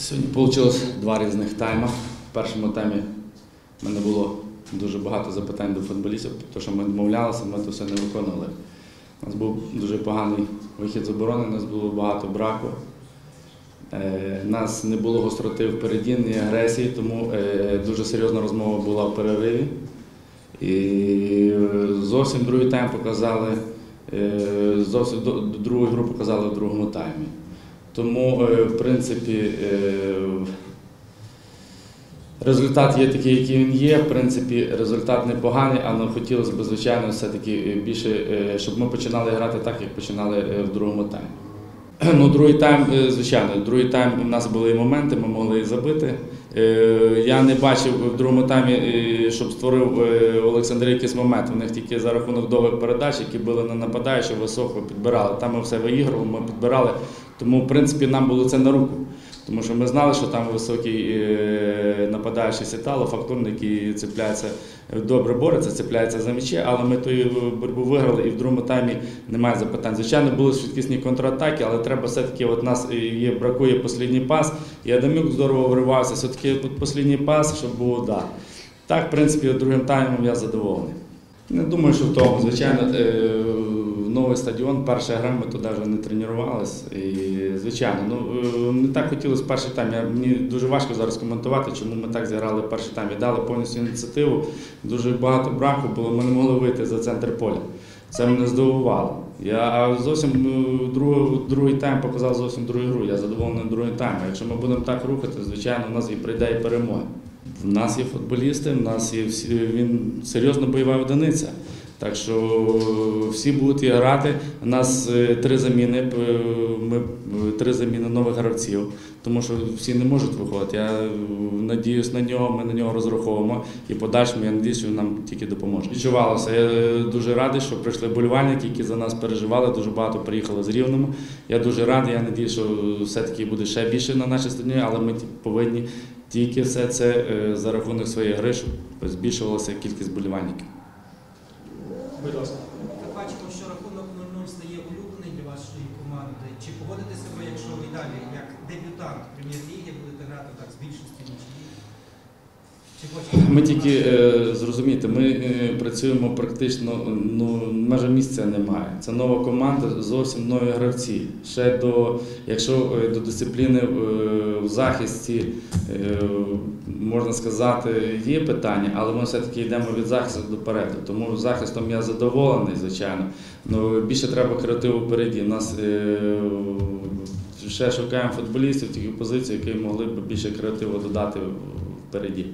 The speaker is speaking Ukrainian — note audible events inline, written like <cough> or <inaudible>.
Сьогодні вийшло два різних тайми. В першому таймі в мене було дуже багато запитань до футболістів, тому що ми домовлялися, ми це все не виконували. У нас був дуже поганий вихід з оборони, у нас було багато браку. Е, У нас не було гостроти впереді, ні агресії, тому е, дуже серйозна розмова була в перериві. І е, зовсім другий тайм показали, е, зовсім другу гру показали в другому таймі. Тому, е, в принципі, е, результат є такий, який він є. В принципі, результат непоганий, але хотілося б, звичайно, все-таки е, більше, щоб ми починали грати так, як починали в другому таймі. <clears throat> Ну, другий тайм, звичайно, другий тайм у нас були моменти, ми могли і забити. Я не бачив в другому таймі, щоб створив Олександр якийсь момент. У них тільки за рахунок довгих передач, які були на нападаючі, високо підбирали. Там ми все виігрували, ми підбирали. Тому, в принципі, нам було це на руку. Тому що ми знали, що там високий е, нападаючий сітало, фактурник, який цепляється, добре бореться, цепляється за м'ячі, але ми ту боротьбу виграли і в другому таймі немає запитань. Звичайно, були швидкісні контратаки, але треба все-таки, от нас є, бракує останній пас, і Адамюк здорово вривався, все-таки от останній пас, щоб був удар. Так, в принципі, другим таймом я задоволений. Не думаю, що в тому, звичайно, е, новий стадіон, перша гра, ми туди вже не тренувалися. І, звичайно, ну, е, не так хотілося перший тайм. Я, мені дуже важко зараз коментувати, чому ми так зіграли перший тайм. Віддали повністю ініціативу. Дуже багато браку було, ми не могли вийти за центр поля. Це мене здивувало. Я зовсім ну, другий, другий тайм показав зовсім другу гру. Я задоволений другим таймом. Якщо ми будемо так рухати, звичайно, у нас і прийде і перемога. В нас є футболісти, в нас є всі, він серйозно бойова одиниця. Так що всі будуть грати. У нас е, три заміни, е, ми е, три заміни нових гравців, тому що всі не можуть виходити. Я е, надіюсь на нього, ми на нього розраховуємо і подальшому я надіюсь, він нам тільки допоможе. Відчувалося. Я е, дуже радий, що прийшли болівальники, які за нас переживали. Дуже багато приїхали з Рівному. Я дуже радий. Я надіюсь, що все-таки буде ще більше на нашій стадіоні, але ми повинні тільки все це е, за рахунок своєї гри, щоб збільшувалася кількість болівальників. Будь ласка. Ми бачимо, що рахунок 0-0 стає улюблений для вашої команди. Чи погодитеся ви, якщо ви далі, як дебютант прем'єр-ліги, будете грати так з більшості нічиї? Ми тільки е, зрозумієте, ми е, працюємо практично, ну майже місця немає. Це нова команда, зовсім нові гравці. Ще до, якщо е, до дисципліни е, в захисті е, можна сказати, є питання, але ми все-таки йдемо від захисту до переду. Тому захистом я задоволений, звичайно. Ну більше треба креативу впереді. У нас е, ще шукаємо футболістів, тільки позиції, які могли б більше креативу додати впереді.